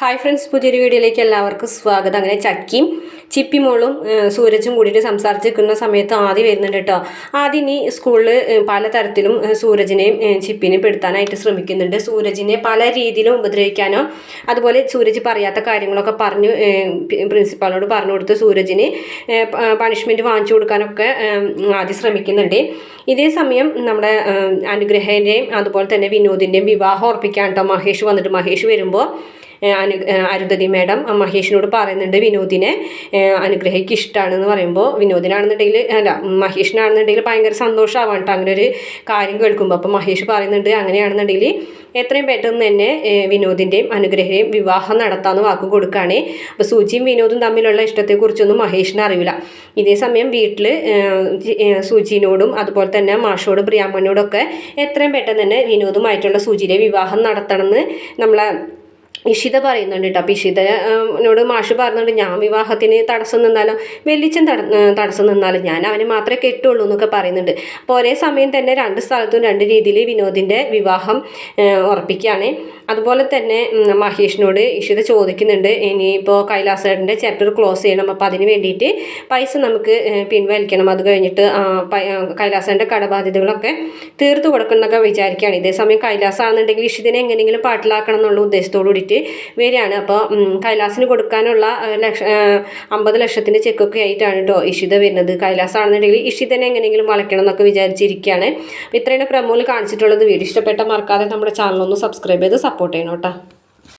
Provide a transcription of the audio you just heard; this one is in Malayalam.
ഹായ് ഫ്രണ്ട്സ് പുതിയൊരു വീഡിയോയിലേക്ക് എല്ലാവർക്കും സ്വാഗതം. അങ്ങനെ ചക്കിയും ചിപ്പിമോളും മോളും സൂരജും കൂടിയിട്ട് സംസാരിച്ച് നിൽക്കുന്ന സമയത്ത് ആദ്യം വരുന്നുണ്ട് കേട്ടോ. ആദ്യം ഇനി സ്കൂളിൽ പലതരത്തിലും തരത്തിലും സൂരജിനെയും ചിപ്പിനെയും പെടുത്താനായിട്ട് ശ്രമിക്കുന്നുണ്ട്. സൂരജിനെ പല രീതിയിലും ഉപദ്രവിക്കാനോ അതുപോലെ സൂരജ് പറയാത്ത കാര്യങ്ങളൊക്കെ പറഞ്ഞു പ്രിൻസിപ്പാളിനോട് പറഞ്ഞു കൊടുത്ത് സൂരജിന് പണിഷ്മെന്റ് വാങ്ങിച്ചു കൊടുക്കാനൊക്കെ ആദ്യം ശ്രമിക്കുന്നുണ്ട്. ഇതേ സമയം നമ്മുടെ അനുഗ്രഹേന്റെയും അതുപോലെ തന്നെ വിനോദിന്റെയും വിവാഹം ഉറപ്പിക്കാൻ കേട്ടോ മഹേഷ് വന്നിട്ട്. മഹേഷ് വരുമ്പോൾ അനു അരുന്ധതി മാഡം മഹേഷിനോട് പറയുന്നുണ്ട് വിനോദിനെ അനുഗ്രഹിക്ക് ഇഷ്ടമാണെന്ന് പറയുമ്പോൾ വിനോദിനാണെന്നുണ്ടെങ്കിൽ അല്ല മഹേഷിനാണെന്നുണ്ടെങ്കിൽ ഭയങ്കര സന്തോഷമാവാണ് കേട്ടോ അങ്ങനെ ഒരു കാര്യം കേൾക്കുമ്പോൾ അപ്പോൾ മഹേഷ് പറയുന്നുണ്ട് അങ്ങനെയാണെന്നുണ്ടെങ്കിൽ എത്രയും പെട്ടെന്ന് തന്നെ വിനോദിന്റെയും അനുഗ്രഹയും വിവാഹം നടത്താമെന്ന് വാക്ക് കൊടുക്കുകയാണ് അപ്പോൾ സൂചിയും വിനോദും തമ്മിലുള്ള ഇഷ്ടത്തെക്കുറിച്ചൊന്നും മഹേഷിന് അറിയില്ല. ഇതേ സമയം വീട്ടിൽ സൂചിനോടും അതുപോലെ തന്നെ മാഷോടും പ്രിയാമ്മനോടൊക്കെ എത്രയും പെട്ടെന്ന് തന്നെ വിനോദുമായിട്ടുള്ള സൂചിയുടെ വിവാഹം നടത്തണമെന്ന് നമ്മളെ ഇഷിത പറയുന്നുണ്ട് കേട്ടോ. അപ്പോൾ ഇഷിതനോട് മാഷ് പറയുന്നുണ്ട് ഞാൻ വിവാഹത്തിന് തടസ്സം നിന്നാലും വെല്ലിച്ചൻ തട തടസ്സം നിന്നാലും ഞാൻ അവനെ മാത്രമേ കെട്ടുള്ളൂ എന്നൊക്കെ പറയുന്നുണ്ട്. അപ്പോൾ ഒരേ സമയം തന്നെ രണ്ട് സ്ഥലത്തും രണ്ട് രീതിയിൽ വിനോദിന്റെ വിവാഹം ഉറപ്പിക്കുകയാണ്. അതുപോലെ തന്നെ മഹേഷിനോട് ഇഷിത ചോദിക്കുന്നുണ്ട് ഇനിയിപ്പോൾ കൈലാസേട്ടന്റെ ചാപ്റ്റർ ക്ലോസ് ചെയ്യണം അപ്പോൾ അതിന് വേണ്ടിയിട്ട് പൈസ നമുക്ക് പിൻവലിക്കണം. അത് കഴിഞ്ഞിട്ട് കൈലാസേന്റെ കടബാധ്യതകളൊക്കെ തീർത്തു കൊടുക്കണം എന്നൊക്കെ വിചാരിക്കുകയാണ്. ഇതേ സമയം കൈലാസാണെന്നുണ്ടെങ്കിൽ ഇഷിതിനെ എങ്ങനെയെങ്കിലും പാട്ടിലാക്കണം എന്നുള്ള ഉദ്ദേശത്തോടു കൂടിയിട്ട് വരികയാണ്. അപ്പോൾ കൈലാസിന് കൊടുക്കാനുള്ള ലക്ഷ അമ്പത് ലക്ഷത്തിന്റെ ചെക്കൊക്കെ ആയിട്ടാണ് കേട്ടോ ഇഷിത വരുന്നത്. കൈലാസാണെന്നുണ്ടെങ്കിൽ ഇഷിതനെ എങ്ങനെയെങ്കിലും വളയ്ക്കണം എന്നൊക്കെ വിചാരിച്ചിരിക്കുകയാണ്. ഇത്രയാണ് പ്രമോയിൽ കാണിച്ചിട്ടുള്ളത്. വീഡിയോ ഇഷ്ടപ്പെട്ട മറക്കാതെ നമ്മുടെ ചാനലൊന്ന് സബ്സ്ക്രൈബ് ചെയ്ത് സപ്പോർട്ട് ചെയ്യണം കേട്ടോ